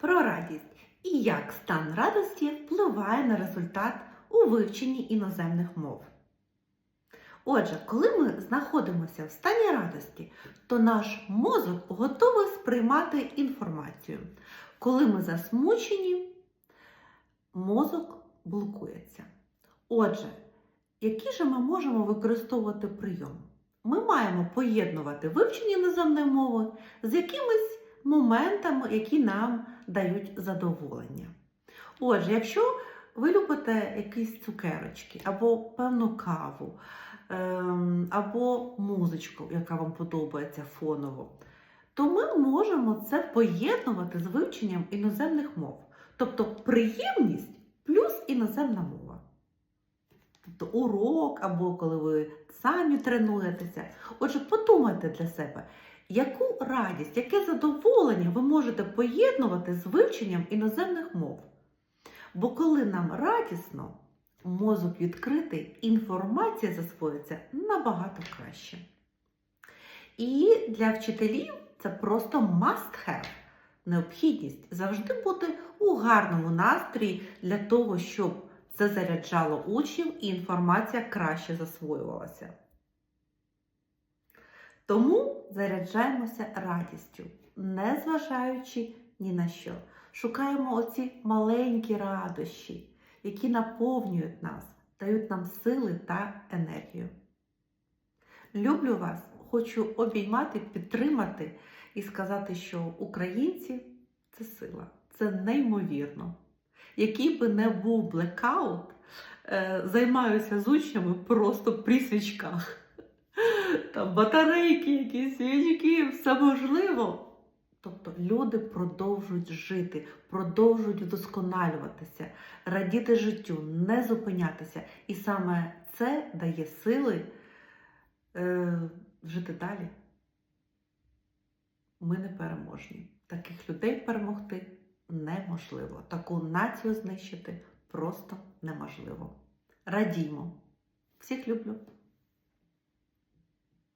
Про радість і як стан радості впливає на результат у вивченні іноземних мов. Отже, коли ми знаходимося в стані радості, то наш мозок готовий сприймати інформацію. Коли ми засмучені, мозок блокується. Отже, які же ми можемо використовувати прийом? Ми маємо поєднувати вивчення іноземної мови з якимись моментами, які нам дають задоволення. Отже, якщо ви любите якісь цукерочки, або певну каву, ем, або музичку, яка вам подобається фоново, то ми можемо це поєднувати з вивченням іноземних мов. Тобто приємність плюс іноземна мова. Урок, або коли ви самі тренуєтеся. Отже, подумайте для себе, яку радість, яке задоволення ви можете поєднувати з вивченням іноземних мов. Бо коли нам радісно, мозок відкритий, інформація засвоїться набагато краще. І для вчителів це просто must have. Необхідність завжди бути у гарному настрої для того, щоб це заряджало учнів і інформація краще засвоювалася. Тому заряджаємося радістю, не зважаючи ні на що. Шукаємо оці маленькі радощі, які наповнюють нас, дають нам сили та енергію. Люблю вас, хочу обіймати, підтримати і сказати, що українці це сила, це неймовірно. Який би не був блекаут, е, займаюся з учнями просто при свічках. Там батарейки, якісь свічки, все можливо. Тобто люди продовжують жити, продовжують вдосконалюватися, радіти життю, не зупинятися. І саме це дає сили е, жити далі. Ми не переможні. Таких людей перемогти неможливо. Таку націю знищити просто неможливо. Радімо! Всіх люблю!